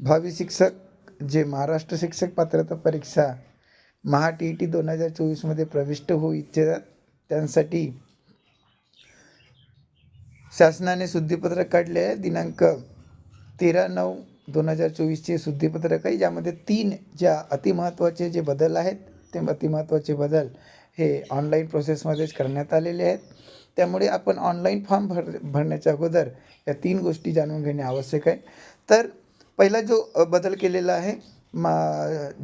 भावी शिक्षक जे महाराष्ट्र शिक्षक पात्रता परीक्षा महा टी ई टी दोन हजार चोवीसमध्ये प्रविष्ट होऊ इच्छितात त्यांसाठी शासनाने शुद्धीपत्रक काढले आहे. दिनांक तेरा नऊ दोन हजार चोवीसचे शुद्धीपत्रक आहे. ज्यामध्ये तीन ज्या अतिमहत्त्वाचे जे बदल आहेत ते अतिमहत्त्वाचे बदल हे ऑनलाईन प्रोसेसमध्येच करण्यात आलेले आहेत. त्यामुळे आपण ऑनलाईन फॉर्म भर भरण्याच्या अगोदर या तीन गोष्टी जाणून घेणे आवश्यक आहे. तर पहिला जो बदल केलेला आहे मा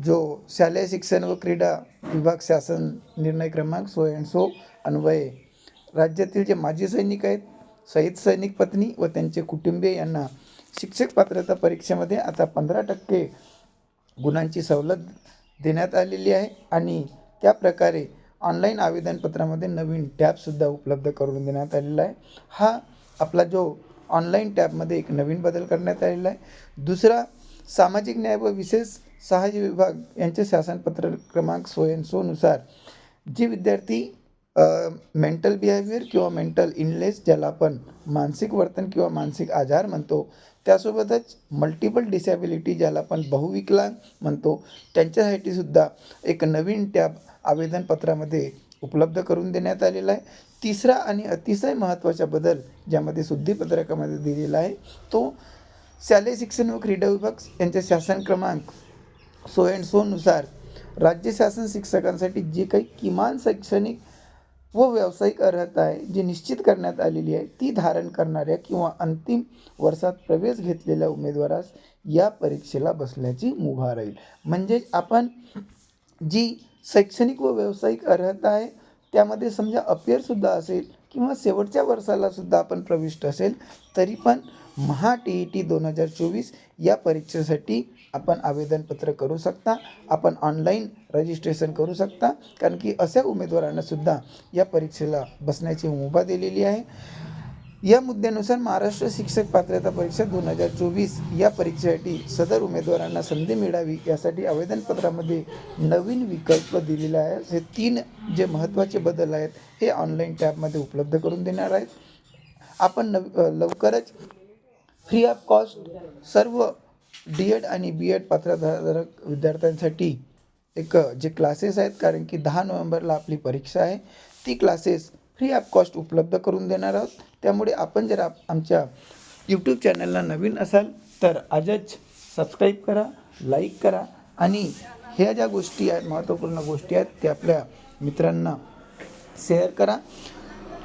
जो शालेय शिक्षण व क्रीडा विभाग शासन निर्णय क्रमांक सो अँड सो अन्वये. राज्यातील जे माजी सैनिक आहेत शहीद सैनिक पत्नी व त्यांचे कुटुंबीय यांना शिक्षक पात्रता परीक्षेमध्ये आता पंधरा टक्के गुणांची सवलत देण्यात आलेली आहे आणि त्या प्रकारे ऑनलाईन आवेदनपत्रामध्ये नवीन टॅबसुद्धा उपलब्ध करून देण्यात आलेला आहे. हा आपला जो ऑनलाईन टॅबमध्ये एक नवीन बदल करण्यात आलेला आहे. दुसरा सामाजिक न्याय व विशेष सहाय्य विभाग यांचे शासनपत्र क्रमांक सो नुसार सोनुसार जे विद्यार्थी मेंटल बिहेवियर किंवा मेंटल इनलेस ज्याला आपण मानसिक वर्तन किंवा मानसिक आजार म्हणतो त्यासोबतच मल्टिपल डिसॅबिलिटी ज्याला आपण बहुविकलांग म्हणतो त्यांच्यासाठी सुद्धा एक नवीन टॅब आवेदनपत्रामध्ये उपलब्ध करून देण्यात आलेला आहे. तिसरा आणि अतिशय महत्त्वाचा बदल ज्यामध्ये शुद्धीपत्रकामध्ये दिलेला आहे तो शालेय शिक्षण व क्रीडा विभाग यांच्या शासन क्रमांक सो अँड सोनुसार राज्य शासन शिक्षकांसाठी जे काही किमान शैक्षणिक व व्यावसायिक अर्हता आहे जी निश्चित करण्यात आलेली आहे ती धारण करणाऱ्या किंवा अंतिम वर्षात प्रवेश घेतलेल्या उमेदवारास या परीक्षेला बसण्याची मुभा राहील. म्हणजे आपण जी शैक्षणिक व व्यावसायिक अर्हता आहे त्यामध्ये समजा अपियरसुद्धा असेल किंवा शेवटच्या वर्षालासुद्धा आपण प्रविष्ट असेल तरी पण महा टी ई टी दोन हजार चोवीस या परीक्षेसाठी आपण आवेदनपत्र करू शकता. आपण ऑनलाईन रजिस्ट्रेशन करू शकता. कारण की अशा उमेदवारांनासुद्धा या परीक्षेला बसण्याची मुभा दिलेली आहे. या मुद्द्यानुसार महाराष्ट्र शिक्षक पात्रता परीक्षा दोन हजार चोवीस या परीक्षेसाठी सदर उमेदवारांना संधी मिळावी यासाठी आवेदनपत्रामध्ये नवीन विकल्प दिलेला आहे. हे तीन जे महत्त्वाचे बदल आहेत हे ऑनलाईन टॅबमध्ये उपलब्ध करून देणार आहेत. आपण नव लवकरच फ्री ऑफ कॉस्ट सर्व डी एड आणि बी एड पात्रधारक विद्यार्थ्यांसाठी एक जे क्लासेस आहेत कारण की दहा नोव्हेंबरला आपली परीक्षा आहे ती क्लासेस फ्री ऑफ कॉस्ट उपलब्ध करून देणार आहोत. त्यामुळे आपण जर आप आमच्या यूट्यूब चॅनलला नवीन असाल तर आजच सबस्क्राईब करा लाईक करा आणि ह्या ज्या गोष्टी आहेत महत्त्वपूर्ण गोष्टी आहेत त्या आपल्या मित्रांना शेअर करा.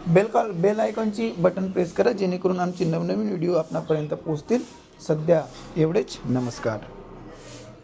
बेल कॉल बेल आयकॉनची बटन प्रेस करा जेणेकरून आमचे नवनवीन व्हिडिओ आपणापर्यंत पोहोचतील. सध्या एवढेच. नमस्कार.